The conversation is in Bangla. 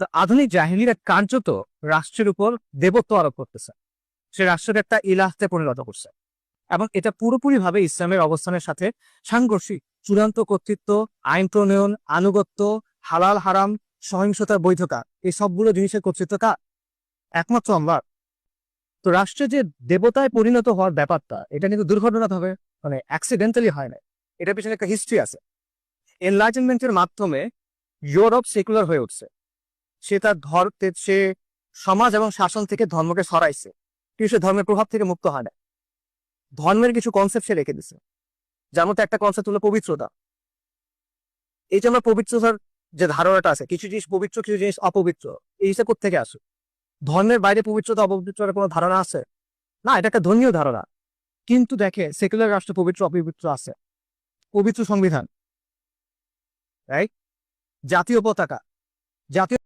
তো আধুনিক জাহিলিরা কার্যত রাষ্ট্রের উপর দেবত্ব আরোপ করতেছে। সে রাষ্ট্রকে একটা ইলাহতে পরিণত করছে। এবং এটা পুরোপুরিভাবে ইসলামের অবস্থানের সাথে সাংঘর্ষিক। চূড়ান্ত কর্তৃত্ব, আইন প্রণয়ন, আনুগত্য, হালাল হারাম সহিংসতার বৈধতা, এই সবগুলো জিনিসের কর্তৃত্বটা একমাত্র আমরা তো রাষ্ট্রে যে দেবতায় পরিণত হওয়ার ব্যাপারটা, এটা কিন্তু দুর্ঘটনা হবে মানে অ্যাক্সিডেন্টালি হয় না এটার পিছনে একটা হিস্ট্রি আছে। এনলাইটেনমেন্টের মাধ্যমে ইউরোপ সেকুলার হয়ে উঠছে। সে তার ধর সে সমাজ এবং শাসন থেকে ধর্মকে সরাইছে। কিন্তু সে ধর্মের প্রভাব থেকে মুক্ত হয় না। ধর্মের কিছু কনসেপ্ট সে রেখে দিছে। যার মধ্যে একটা কনসেপ্ট হলো পবিত্রতা। এই যে আমরা পবিত্রতার যে ধারণাটা আছে, কিছু জিনিস পবিত্র, কিছু জিনিস অপবিত্র, এই হিসেবে থেকে আসে? ধর্মের বাইরে পবিত্রতা অপবিত্রের কোনো ধারণা আছে? না, এটা একটা ধর্মীয় ধারণা। কিন্তু দেখে, সেকুলার রাষ্ট্র পবিত্র, অপবিত্র আছে। পবিত্র সংবিধান। রাইট জাতীয় পতাকা। জাতীয়